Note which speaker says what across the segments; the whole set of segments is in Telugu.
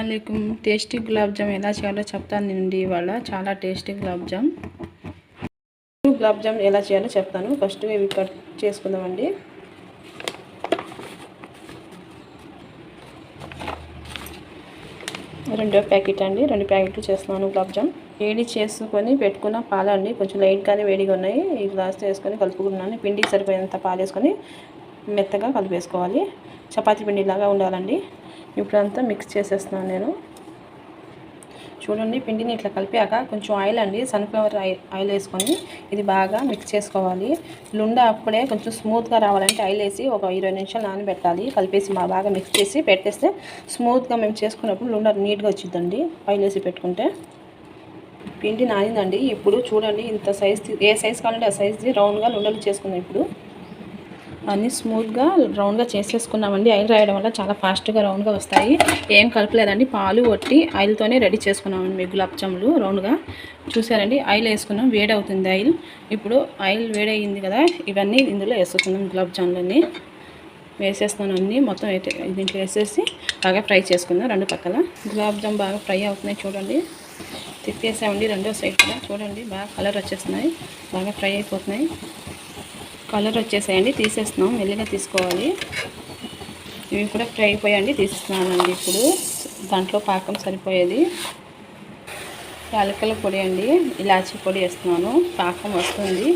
Speaker 1: అలైకుమ్ టేస్టీ గులాబ్ జామ్ ఎలా చేయాలో చెప్తానండి ఇవాళ. చాలా టేస్టీ గులాబ్ జామ్. గులాబ్ జామ్ ఎలా చేయాలో చెప్తాను. ఫస్ట్ ఇవి కట్ చేసుకుందామండి. రెండో ప్యాకెట్ అండి. రెండు ప్యాకెట్లు చేస్తున్నాను గులాబ్ జామ్. వేడి చేసుకొని పెట్టుకున్న పాలండి. కొంచెం లైట్గానే వేడిగా ఉన్నాయి. ఈ గ్లాస్ వేసుకొని కలుపుకున్నాను పిండికి సరిపోయేంత పాలు వేసుకొని మెత్తగా కలిపేసుకోవాలి. చపాతీ పిండిలాగా ఉండాలండి. ఇప్పుడంతా మిక్స్ చేసేస్తున్నాను నేను. చూడండి పిండిని ఇట్లా కలిపాక కొంచెం ఆయిల్ అండి సన్ఫ్లవర్ ఆయిల్ ఆయిల్ వేసుకొని ఇది బాగా మిక్స్ చేసుకోవాలి. లుండ అప్పుడే కొంచెం స్మూత్గా రావాలంటే ఆయిల్ వేసి ఒక ఇరవై నిమిషాలు నానబెట్టాలి. కలిపేసి మా బాగా మిక్స్ చేసి పెట్టేస్తే స్మూత్గా మేము చేసుకున్నప్పుడు లుండ నీట్గా వచ్చిందండి ఆయిల్ వేసి పెట్టుకుంటే. పిండి నానిందండి. ఇప్పుడు చూడండి ఇంత సైజ్ ఏ సైజ్ కావాలంటే ఆ సైజ్ది రౌండ్గా లుండలు చేసుకుందాం ఇప్పుడు. అన్నీ స్మూత్గా రౌండ్గా చేసేసుకున్నామండి. ఆయిల్ రాయడం వల్ల చాలా ఫాస్ట్గా రౌండ్గా వస్తాయి. ఏం కలపలేదండి. పాలు కొట్టి ఆయిల్తోనే రెడీ చేసుకున్నామండి మీ గులాబ్ జాములు రౌండ్గా. చూసారండి ఆయిల్ వేసుకున్నాం వేడి అవుతుంది ఆయిల్. ఇప్పుడు ఆయిల్ వేడయింది కదా ఇవన్నీ ఇందులో వేసుకున్నాం గులాబ్ జాములన్నీ. వేసేస్తున్నాను అన్నీ మొత్తం దీంట్లో వేసేసి బాగా ఫ్రై చేసుకుందాం రెండు పక్కల. గులాబ్ జామ్ బాగా ఫ్రై అవుతున్నాయి చూడండి. తిప్పేసామండి రెండో సైడ్ కూడా. చూడండి బాగా కలర్ వచ్చేస్తున్నాయి బాగా ఫ్రై అయిపోతున్నాయి. కలర్ వచ్చేసాయండి తీసేస్తున్నాం మెల్లిగా తీసుకోవాలి. ఇవి కూడా ఫ్రై అయిపోయాయండి తీసేస్తున్నానండి ఇప్పుడు. దాంట్లో పాకం సరిపోయేది. యాలకల పొడి అండి ఇలాచీ పొడి వేస్తున్నాను పాకం వస్తుంది.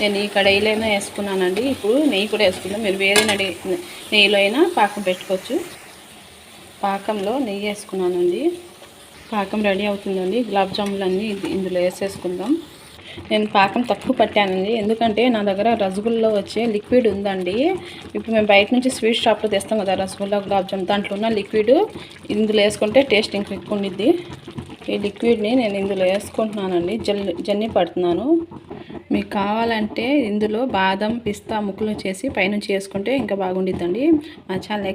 Speaker 1: నేను ఈ కడాయిలోనే వేసుకున్నానండి ఇప్పుడు నెయ్యి కూడా వేసుకున్నాను మీరు వేరే నడి నెయ్యిలో అయినా పాకం పెట్టుకోవచ్చు. పాకంలో నెయ్యి వేసుకున్నానండి. పాకం రెడీ అవుతుందండి. గులాబ్ జాములు అన్నీ ఇందులో వేసేసుకుందాం. నేను పాకం తక్కువ పట్టానండి. ఎందుకంటే నా దగ్గర రసగుల్లో వచ్చే లిక్విడ్ ఉందండి. ఇప్పుడు మేము బయట నుంచి స్వీట్ షాప్లో తెస్తాం కదా రసగుల్లా గులాబ్ జామ్ దాంట్లో ఉన్న లిక్విడ్. ఇందులో వేసుకుంటే టేస్ట్ ఇంకా ఎక్కువ ఉండిద్ది. ఈ లిక్విడ్ని నేను ఇందులో వేసుకుంటున్నానండి. జల్లి జన్ని పడుతున్నాను. మీకు కావాలంటే ఇందులో బాదం పిస్తా ముక్కలు చేసి పైనుంచి వేసుకుంటే ఇంకా బాగుండిద్దండి. మా ఛానల్